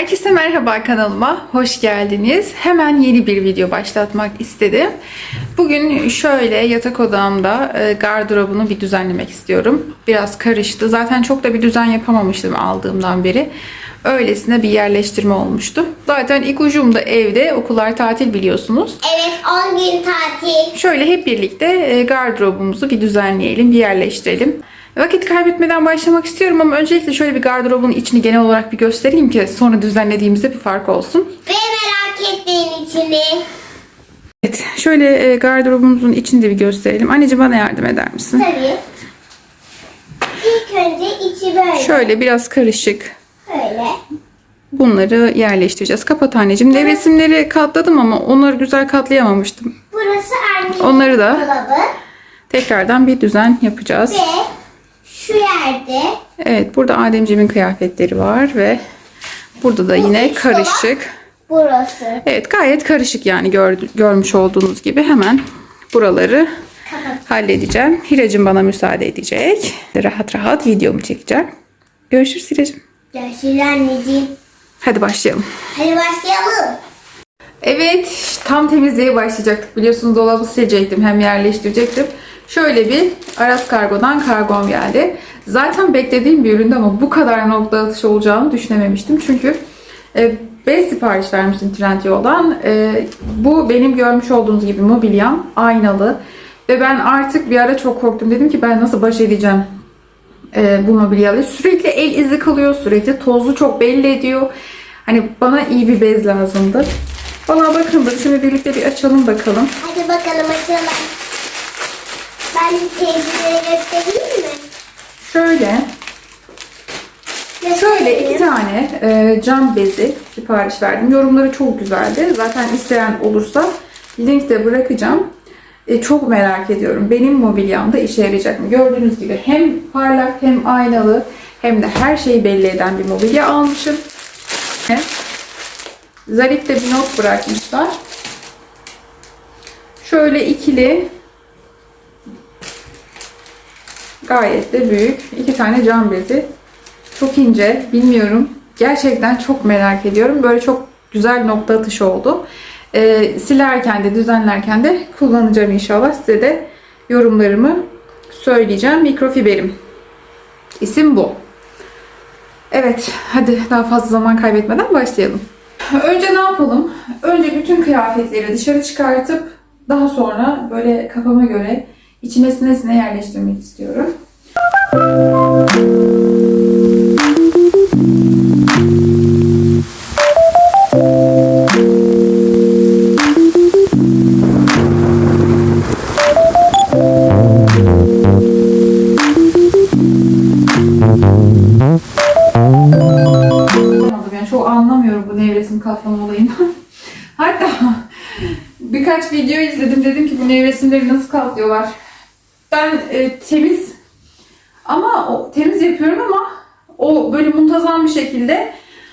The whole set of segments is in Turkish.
Herkese merhaba kanalıma, hoş geldiniz. Hemen yeni bir video başlatmak istedim. Bugün şöyle yatak odamda e, gardırobunu bir düzenlemek istiyorum. Biraz karıştı. Zaten çok da bir düzen yapamamıştım aldığımdan beri. Öylesine bir yerleştirme olmuştu. Zaten ilk ucum da evde, okullar tatil biliyorsunuz. Evet 10 gün tatil. Şöyle hep birlikte e, gardırobumuzu bir düzenleyelim, bir yerleştirelim. Vakit kaybetmeden başlamak istiyorum ama öncelikle şöyle bir gardırobun içini genel olarak bir göstereyim ki sonra düzenlediğimizde bir fark olsun. Ve merak etmeyin içini. Evet, şöyle e, gardırobumuzun içini de bir gösterelim. Anneciğim bana yardım eder misin? Tabii. İlk önce içi böyle. Şöyle biraz karışık. Böyle. Bunları yerleştireceğiz. Kapat anneciğim. Nevresimleri katladım ama onları güzel katlayamamıştım. Burası annemin Onları da dolabı. tekrardan bir düzen yapacağız. Ve şu yerde Evet, burada Ademciğimin kıyafetleri var ve burada da yine karışık. burası. Evet gayet karışık yani gördü- görmüş olduğunuz gibi hemen buraları halledeceğim. Hiracım bana müsaade edecek. Rahat rahat videomu çekeceğim. Görüşürüz Hiracım. Görüşürüz anneciğim. Hadi başlayalım. Hadi başlayalım. Evet tam temizliğe başlayacaktık. Biliyorsunuz dolabı silecektim hem yerleştirecektim. Şöyle bir Aras Kargo'dan kargom geldi. Zaten beklediğim bir üründü ama bu kadar nokta atışı olacağını düşünememiştim. Çünkü e, bez sipariş vermiştim Trendyol'dan. E, bu benim görmüş olduğunuz gibi mobilyam aynalı. Ve ben artık bir ara çok korktum. Dedim ki ben nasıl baş edeceğim e, bu mobilyaları. Sürekli el izi kalıyor. Sürekli tozlu çok belli ediyor. Hani bana iyi bir bez lazımdı. Valla bakın şimdi birlikte bir açalım bakalım. Hadi bakalım açalım. Ben teyzelere göstereyim mi? Şöyle, şöyle iki tane e, cam bezi sipariş verdim. Yorumları çok güzeldi. Zaten isteyen olursa link de bırakacağım. E, çok merak ediyorum. Benim mobilyamda işe yarayacak mı? Gördüğünüz gibi hem parlak hem aynalı hem de her şeyi belli eden bir mobilya almışım. Zarif de bir not bırakmışlar. Şöyle ikili Gayet de büyük. iki tane cam bezi. Çok ince. Bilmiyorum. Gerçekten çok merak ediyorum. Böyle çok güzel nokta atışı oldu. Ee, silerken de düzenlerken de kullanacağım inşallah. Size de yorumlarımı söyleyeceğim. Mikrofiberim. İsim bu. Evet. Hadi daha fazla zaman kaybetmeden başlayalım. Önce ne yapalım? Önce bütün kıyafetleri dışarı çıkartıp daha sonra böyle kafama göre içine sine yerleştirmek istiyorum. Katlama olayını. Hatta birkaç video izledim dedim ki bu nevresimleri nasıl katlıyorlar. Ben e, temiz ama o, temiz yapıyorum ama o böyle muntazam bir şekilde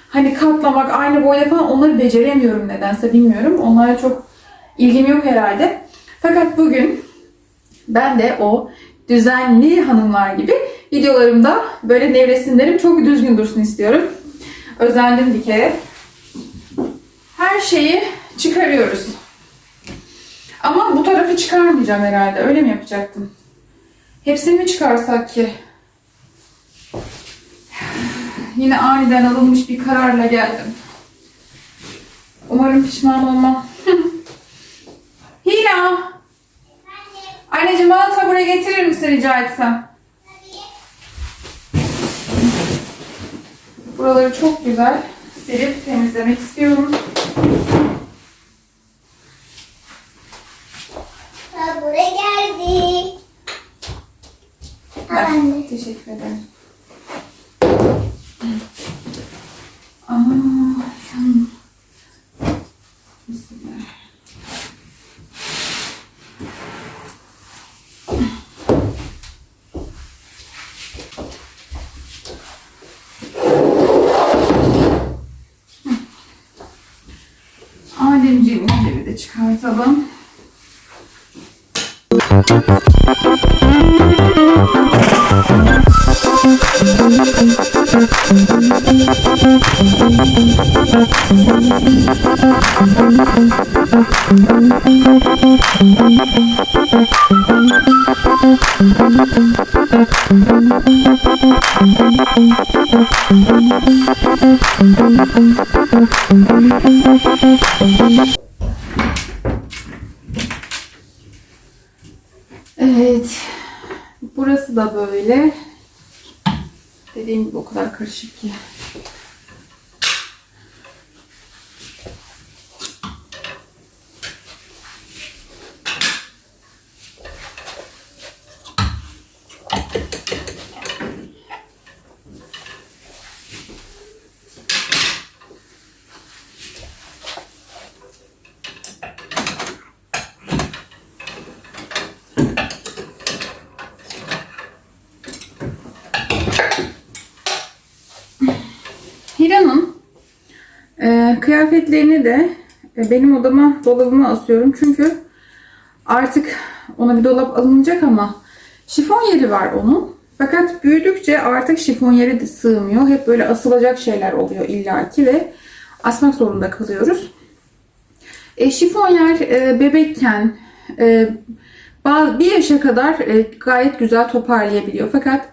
hani katlamak, aynı boyda falan onları beceremiyorum nedense bilmiyorum. Onlara çok ilgim yok herhalde. Fakat bugün ben de o düzenli hanımlar gibi videolarımda böyle nevresimlerim çok düzgün dursun istiyorum. Özendim bir kere. Her şeyi çıkarıyoruz. Ama bu tarafı çıkarmayacağım herhalde. Öyle mi yapacaktım? Hepsini mi çıkarsak ki? Yine aniden alınmış bir kararla geldim. Umarım pişman olmam. Hila! Anneciğim bana tabure getirir misin rica etsem? Buraları çok güzel silip temizlemek istiyorum. Ha, buraya geldi. Al anne. Teşekkür ederim. Aa. Bismillah. Ademciğim bir de çıkartalım. Evet. Burası da böyle. Dediğim gibi o kadar karışık ki. Hira'nın e, kıyafetlerini de e, benim odama dolabıma asıyorum. Çünkü artık ona bir dolap alınacak ama şifon yeri var onun. Fakat büyüdükçe artık şifon yeri de sığmıyor. Hep böyle asılacak şeyler oluyor illaki ve asmak zorunda kalıyoruz. E, şifon yer e, bebekken e, bir yaşa kadar e, gayet güzel toparlayabiliyor. Fakat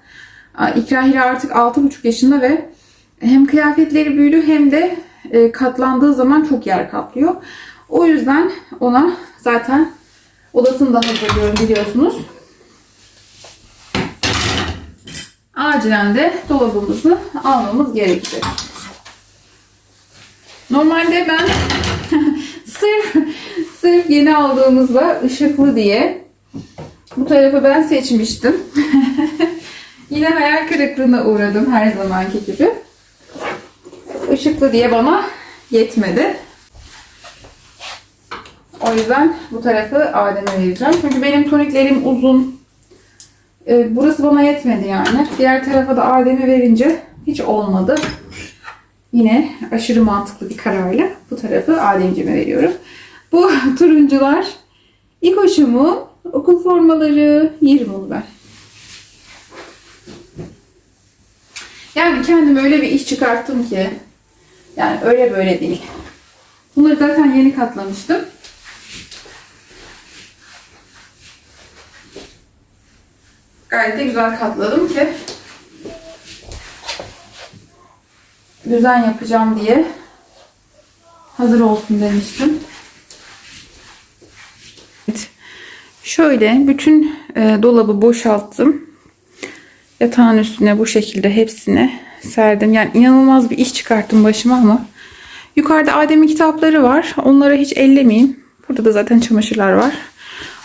a, İkrahira artık 6,5 yaşında ve hem kıyafetleri büyüdü hem de e, katlandığı zaman çok yer kaplıyor. O yüzden ona zaten odasını da hazırlıyorum biliyorsunuz. Acilen de dolabımızı almamız gerekecek. Normalde ben sırf sırf yeni aldığımızda ışıklı diye bu tarafı ben seçmiştim. Yine hayal kırıklığına uğradım her zamanki gibi. Işıklı diye bana yetmedi. O yüzden bu tarafı Adem'e vereceğim. Çünkü benim toniklerim uzun. Ee, burası bana yetmedi yani. Diğer tarafa da Adem'e verince hiç olmadı. Yine aşırı mantıklı bir kararla bu tarafı Ademciğime veriyorum. Bu turuncular İkoş'umun okul formaları. Yerim onu. Yani kendim öyle bir iş çıkarttım ki. Yani öyle böyle değil. Bunları zaten yeni katlamıştım. Gayet de güzel katladım ki düzen yapacağım diye hazır olsun demiştim. Evet. Şöyle bütün e, dolabı boşalttım. Yatağın üstüne bu şekilde hepsini serdim. Yani inanılmaz bir iş çıkarttım başıma ama yukarıda Adem'in kitapları var. Onlara hiç ellemeyeyim. Burada da zaten çamaşırlar var.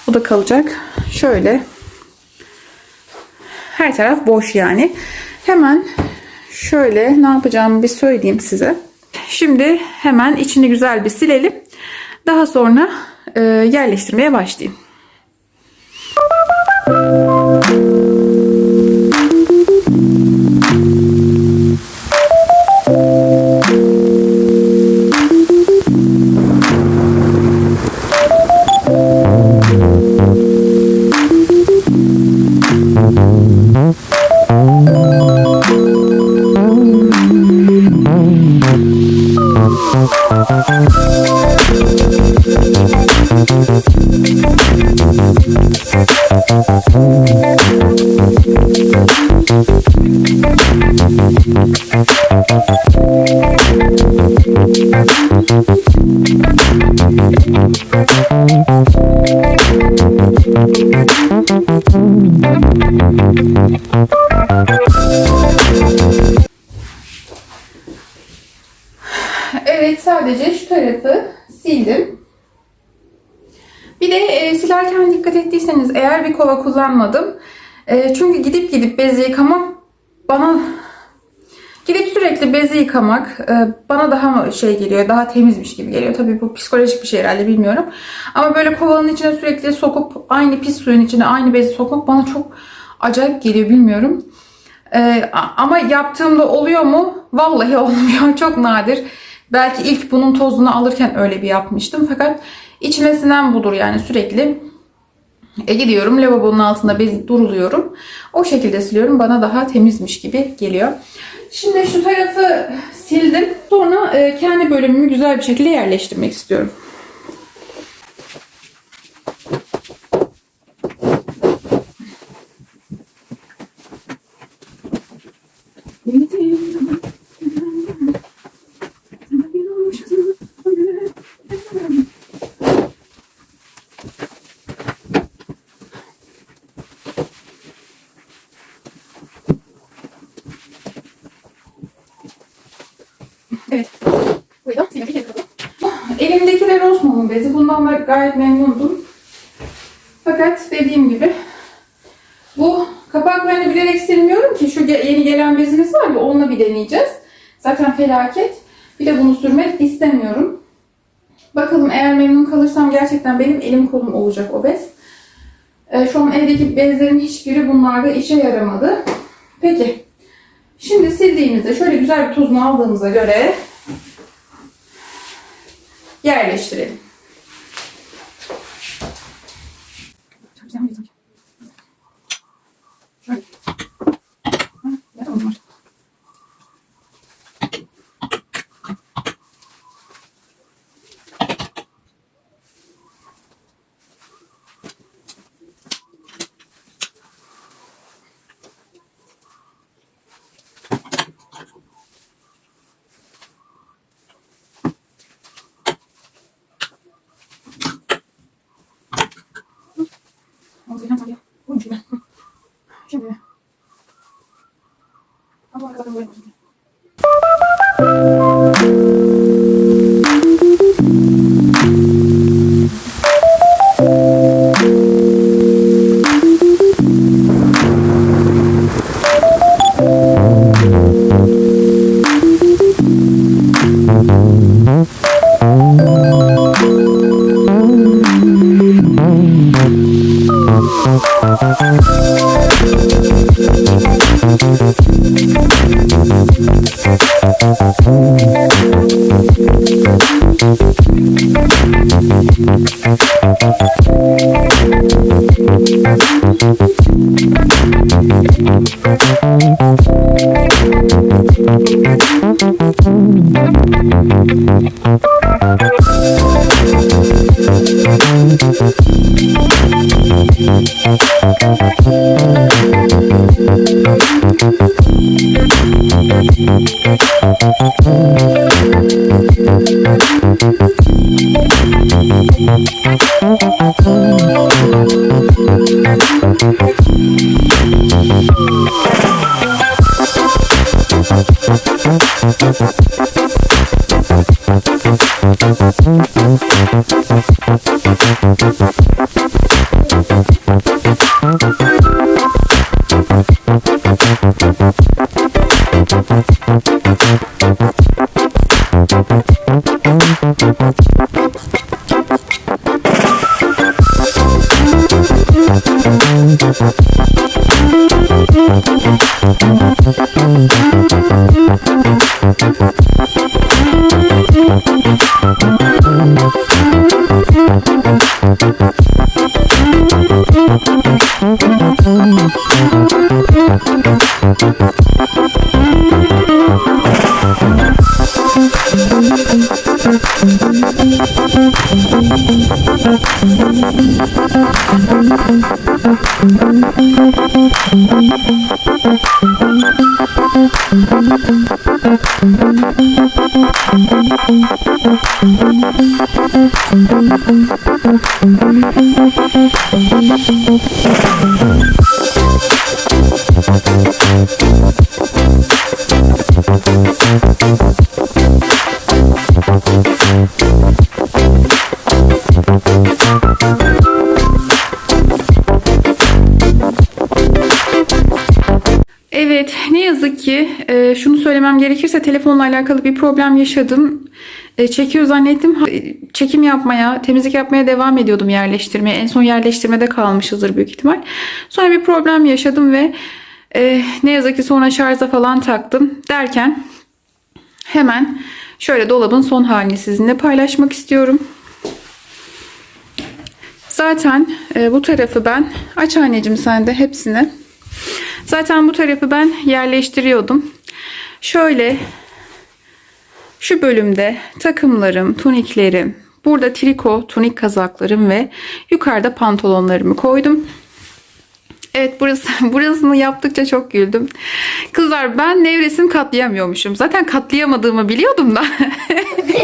O da kalacak. Şöyle her taraf boş yani. Hemen şöyle ne yapacağımı bir söyleyeyim size. Şimdi hemen içini güzel bir silelim. Daha sonra e, yerleştirmeye başlayayım. Silerken dikkat ettiyseniz eğer bir kova kullanmadım. E, çünkü gidip gidip bezi yıkamak bana gidip sürekli bezi yıkamak e, bana daha şey geliyor, daha temizmiş gibi geliyor. Tabii bu psikolojik bir şey herhalde bilmiyorum. Ama böyle kovanın içine sürekli sokup aynı pis suyun içine aynı bezi sokmak bana çok acayip geliyor bilmiyorum. A- ama yaptığımda oluyor mu? Vallahi olmuyor. Çok nadir. Belki ilk bunun tozunu alırken öyle bir yapmıştım. Fakat içime sinen budur yani sürekli. E, gidiyorum lavabonun altında bez duruluyorum. O şekilde siliyorum. Bana daha temizmiş gibi geliyor. Şimdi şu tarafı sildim. Sonra e, kendi bölümümü güzel bir şekilde yerleştirmek istiyorum. Evet. Osman'ın bezi. Bundan da gayet memnundum. Fakat dediğim gibi bu kapaklarını bilerek silmiyorum ki şu yeni gelen bezimiz var ya onunla bir deneyeceğiz. Zaten felaket. Bir de bunu sürmek istemiyorum. Bakalım eğer memnun kalırsam gerçekten benim elim kolum olacak o bez. Ee, şu an evdeki bezlerin hiçbiri bunlarda işe yaramadı. Peki. Şimdi sildiğimizde şöyle güzel bir tozunu aldığımıza göre yerleştirelim. Evet, e, şunu söylemem gerekirse telefonla alakalı bir problem yaşadım. E, çekiyor zannettim. Çekim yapmaya, temizlik yapmaya devam ediyordum yerleştirmeye. En son yerleştirmede kalmışızdır büyük ihtimal. Sonra bir problem yaşadım ve e, ne yazık ki sonra şarja falan taktım. Derken hemen şöyle dolabın son halini sizinle paylaşmak istiyorum. Zaten e, bu tarafı ben aç anneciğim sen de hepsini. Zaten bu tarafı ben yerleştiriyordum. Şöyle şu bölümde takımlarım, tuniklerim, burada triko tunik kazaklarım ve yukarıda pantolonlarımı koydum. Evet burası burasını yaptıkça çok güldüm. Kızlar ben nevresim katlayamıyormuşum. Zaten katlayamadığımı biliyordum da.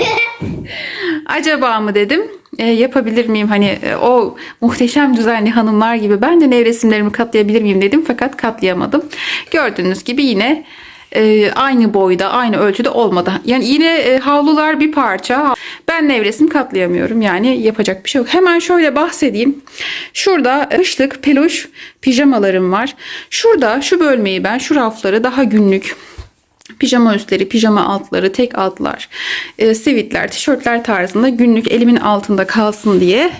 Acaba mı dedim. E, yapabilir miyim hani e, o muhteşem düzenli hanımlar gibi ben de nevresimlerimi katlayabilir miyim dedim fakat katlayamadım. Gördüğünüz gibi yine e, aynı boyda aynı ölçüde olmadı. Yani yine e, havlular bir parça. Ben nevresim katlayamıyorum yani yapacak bir şey yok. Hemen şöyle bahsedeyim. Şurada kışlık peluş pijamalarım var. Şurada şu bölmeyi ben şu rafları daha günlük pijama üstleri, pijama altları, tek altlar, e, sivitler, tişörtler tarzında günlük elimin altında kalsın diye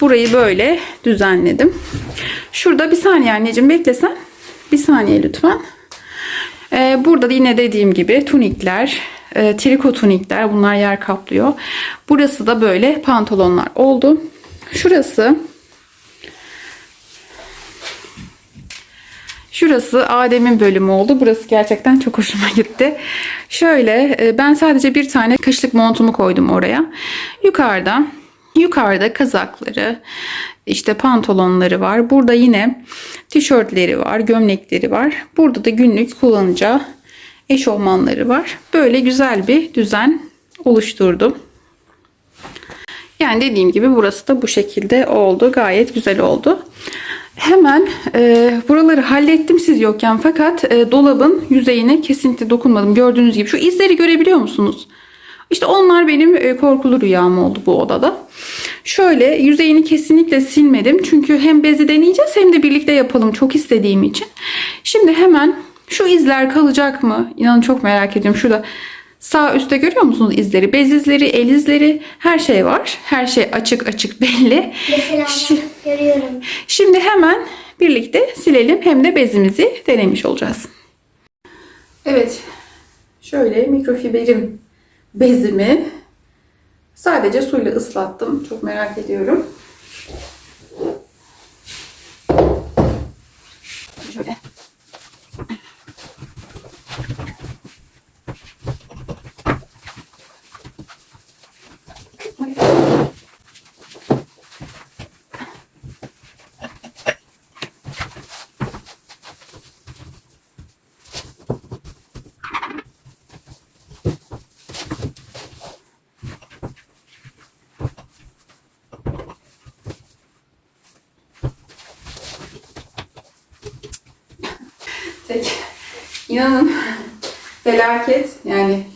burayı böyle düzenledim. Şurada bir saniye anneciğim beklesen. Bir saniye lütfen. E, burada da yine dediğim gibi tunikler, e, triko tunikler bunlar yer kaplıyor. Burası da böyle pantolonlar oldu. Şurası Şurası Adem'in bölümü oldu. Burası gerçekten çok hoşuma gitti. Şöyle e, ben sadece bir tane kışlık montumu koydum oraya. Yukarıda yukarıda kazakları, işte pantolonları var. Burada yine tişörtleri var, gömlekleri var. Burada da günlük kullanacağı eşofmanları var. Böyle güzel bir düzen oluşturdum. Yani dediğim gibi burası da bu şekilde oldu. Gayet güzel oldu. Hemen e, buraları hallettim siz yokken fakat e, dolabın yüzeyine kesinlikle dokunmadım. Gördüğünüz gibi şu izleri görebiliyor musunuz? İşte onlar benim e, korkulu rüyam oldu bu odada. Şöyle yüzeyini kesinlikle silmedim. Çünkü hem bezi deneyeceğiz hem de birlikte yapalım çok istediğim için. Şimdi hemen şu izler kalacak mı? İnanın çok merak ediyorum. Şurada Sağ üstte görüyor musunuz izleri? Bez izleri, el izleri, her şey var. Her şey açık açık belli. Mesela Şi- görüyorum. Şimdi hemen birlikte silelim hem de bezimizi denemiş olacağız. Evet. Şöyle mikrofiberim bezimi sadece suyla ıslattım. Çok merak ediyorum. Şöyle. Tek. İnanın felaket yani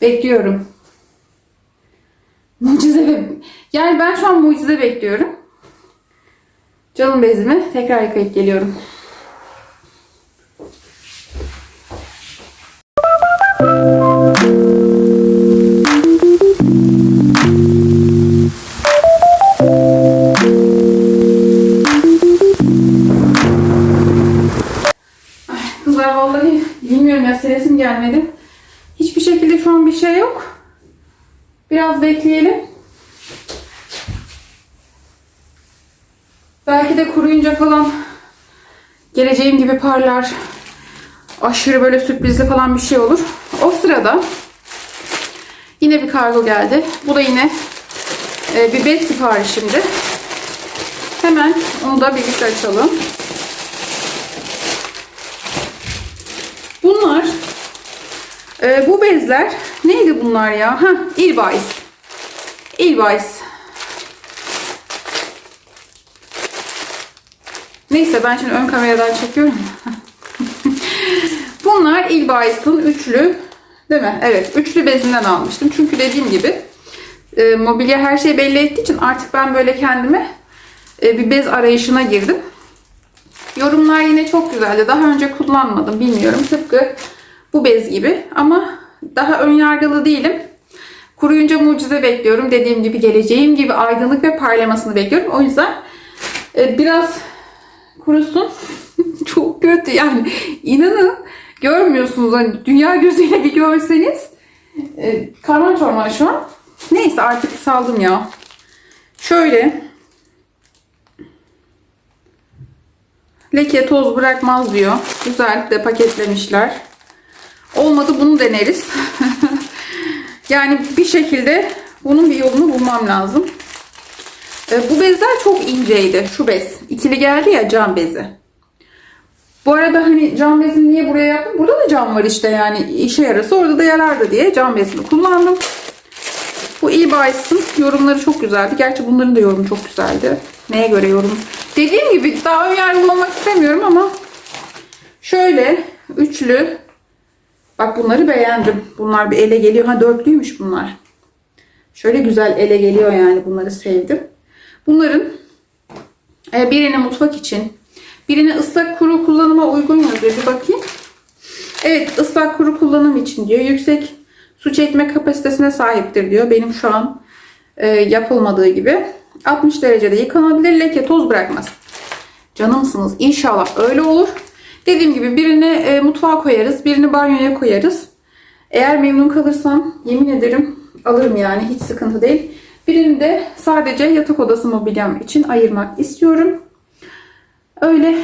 bekliyorum. Mucize yani ben şu an mucize bekliyorum. Canım bezimi tekrar yıkayıp geliyorum. Gibi parlar. Aşırı böyle sürprizli falan bir şey olur. O sırada yine bir kargo geldi. Bu da yine e, bir bez siparişimdi. Hemen onu da birlikte açalım. Bunlar e, bu bezler neydi bunlar ya? Ha, İlbais. İlbais. Neyse ben şimdi ön kameradan çekiyorum. Bunlar İlbais'in üçlü değil mi? Evet, üçlü bezinden almıştım. Çünkü dediğim gibi e, mobilya her şeyi belli ettiği için artık ben böyle kendime e, bir bez arayışına girdim. Yorumlar yine çok güzeldi. Daha önce kullanmadım bilmiyorum. Tıpkı bu bez gibi ama daha ön yargılı değilim. Kuruyunca mucize bekliyorum. Dediğim gibi geleceğim gibi aydınlık ve parlamasını bekliyorum. O yüzden e, biraz kurusun. çok kötü yani. inanın görmüyorsunuz. Hani dünya gözüyle bir görseniz. E, karman çorman şu an. Neyse artık saldım ya. Şöyle Leke toz bırakmaz diyor. Güzel paketlemişler. Olmadı bunu deneriz. yani bir şekilde bunun bir yolunu bulmam lazım. E, bu bezler çok inceydi. Şu bez. İkili geldi ya cam bezi. Bu arada hani cam bezini niye buraya yaptım? Burada da cam var işte yani işe yarası orada da yarardı diye cam bezini kullandım. Bu iyi baysın. Yorumları çok güzeldi. Gerçi bunların da yorumu çok güzeldi. Neye göre yorum? Dediğim gibi daha önyargılı olmak istemiyorum ama şöyle üçlü bak bunları beğendim. Bunlar bir ele geliyor. Ha dörtlüymüş bunlar. Şöyle güzel ele geliyor yani bunları sevdim. Bunların e, birini mutfak için, birini ıslak kuru kullanıma uygun yazıyor. Bir bakayım. Evet ıslak kuru kullanım için diyor. Yüksek su çekme kapasitesine sahiptir diyor. Benim şu an e, yapılmadığı gibi. 60 derecede yıkanabilir. Leke toz bırakmaz. Canımsınız. İnşallah öyle olur. Dediğim gibi birini e, mutfağa koyarız. Birini banyoya koyarız. Eğer memnun kalırsam yemin ederim alırım yani. Hiç sıkıntı değil. Birini de sadece yatak odası mobilyam için ayırmak istiyorum. Öyle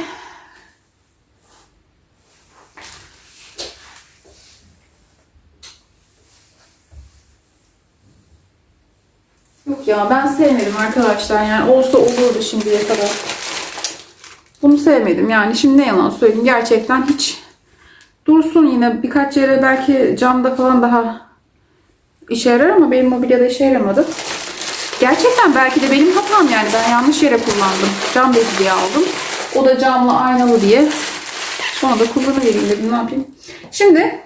Yok ya ben sevmedim arkadaşlar yani olsa olurdu şimdiye kadar. Bunu sevmedim yani şimdi ne yalan söyleyeyim gerçekten hiç dursun yine birkaç yere belki camda falan daha işe yarar ama benim mobilyada işe yaramadı. Gerçekten belki de benim hatam yani ben yanlış yere kullandım. Cam bezi diye aldım. O da camlı aynalı diye. Sonra da kullanıvereyim dedim ne yapayım. Şimdi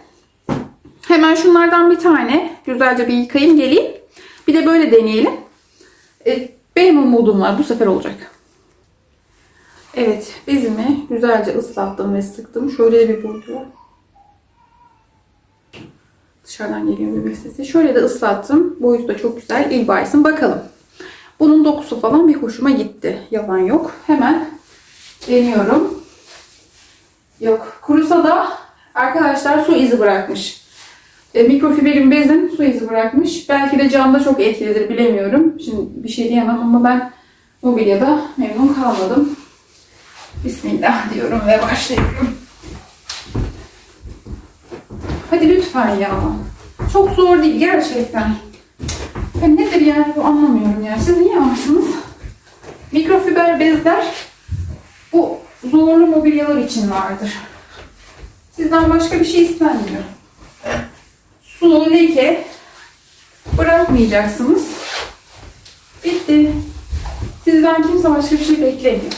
hemen şunlardan bir tane güzelce bir yıkayayım geleyim. Bir de böyle deneyelim. E, benim umudum var. Bu sefer olacak. Evet. Bezimi güzelce ıslattım ve sıktım. Şöyle bir boyutu. Dışarıdan geliyor bebek sesi. Şöyle de ıslattım. Boyutu da çok güzel. İlbaysın. Bakalım. Bunun dokusu falan bir hoşuma gitti. Yalan yok. Hemen deniyorum. Yok. Kurusa da arkadaşlar su izi bırakmış. E, mikrofiberin bezin su izi bırakmış. Belki de camda çok etkilidir bilemiyorum. Şimdi bir şey diyemem ama ben mobilyada memnun kalmadım. Bismillah diyorum ve başlıyorum. Hadi lütfen ya. Çok zor değil gerçekten. Ya nedir yani bu anlamıyorum yani. Siz niye varsınız? Mikrofiber bezler bu zorlu mobilyalar için vardır. Sizden başka bir şey istenmiyor sulu leke bırakmayacaksınız. Bitti. Sizden kimse başka bir şey beklemiyor.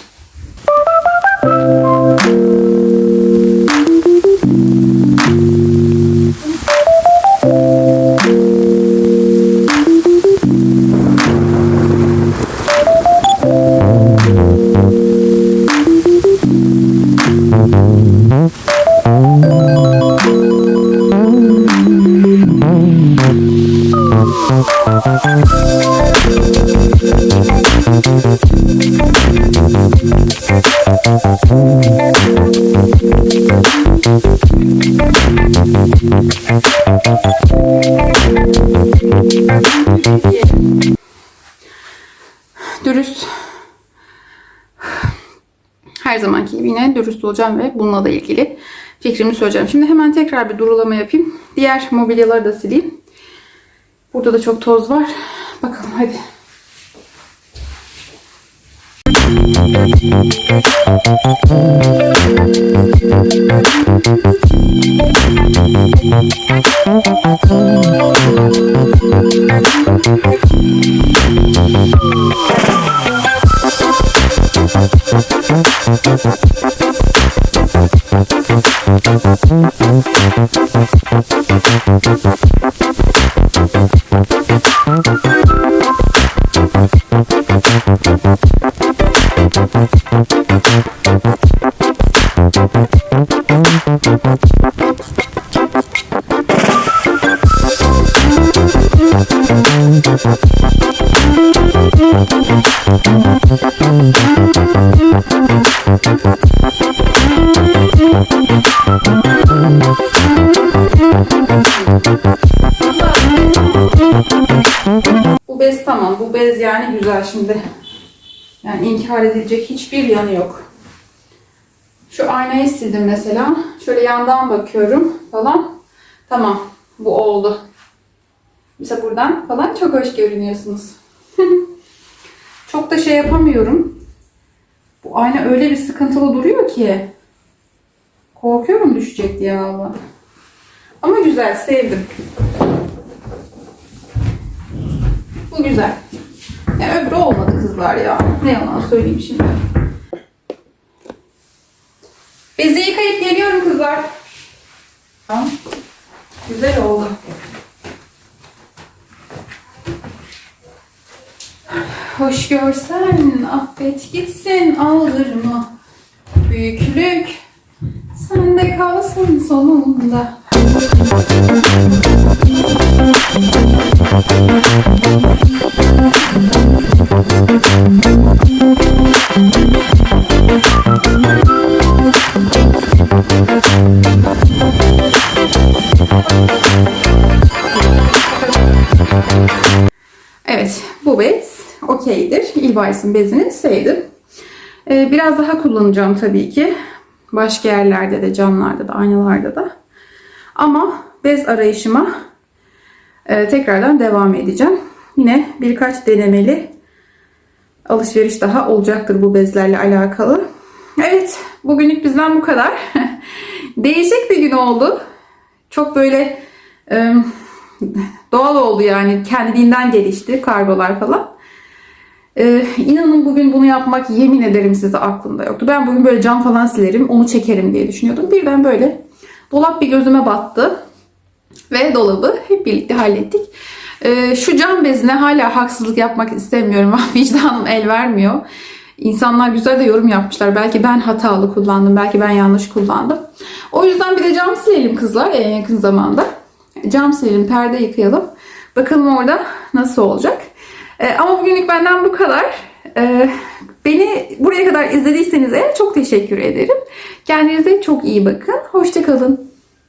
Olacağım ve bununla da ilgili fikrimi söyleyeceğim. Şimdi hemen tekrar bir durulama yapayım. Diğer mobilyaları da sileyim. Burada da çok toz var. Bakalım hadi. Bu yani güzel şimdi. Yani inkar edilecek hiçbir yanı yok. Şu aynayı sildim mesela. Şöyle yandan bakıyorum falan. Tamam. Bu oldu. Mesela buradan falan çok hoş görünüyorsunuz. çok da şey yapamıyorum. Bu ayna öyle bir sıkıntılı duruyor ki. Korkuyorum düşecek diye valla. Ama güzel, sevdim. Bu güzel. Yani öbürü olmadı kızlar ya. Ne yalan söyleyeyim şimdi. Bezi yıkayıp geliyorum kızlar. Güzel oldu. Hoş görsen affet gitsin aldırma. Büyüklük sende kalsın sonunda. Evet bu bez okeydir. İlbaysın bezini sevdim. Ee, biraz daha kullanacağım tabii ki. Başka yerlerde de, camlarda da, aynalarda da. Ama bez arayışıma e, tekrardan devam edeceğim. Yine birkaç denemeli alışveriş daha olacaktır bu bezlerle alakalı. Evet, bugünlük bizden bu kadar. Değişik bir gün oldu. Çok böyle e, doğal oldu yani. Kendiliğinden gelişti kargolar falan. Ee, inanın bugün bunu yapmak yemin ederim size aklımda yoktu. Ben bugün böyle cam falan silerim, onu çekerim diye düşünüyordum. Birden böyle dolap bir gözüme battı. Ve dolabı hep birlikte hallettik. Ee, şu cam bezine hala haksızlık yapmak istemiyorum. Vicdanım el vermiyor. İnsanlar güzel de yorum yapmışlar. Belki ben hatalı kullandım, belki ben yanlış kullandım. O yüzden bir de cam silelim kızlar en yakın zamanda. Cam silelim, perde yıkayalım. Bakalım orada nasıl olacak. Ee, ama bugünlük benden bu kadar. Ee, beni buraya kadar izlediyseniz eğer çok teşekkür ederim. Kendinize çok iyi bakın. Hoşçakalın.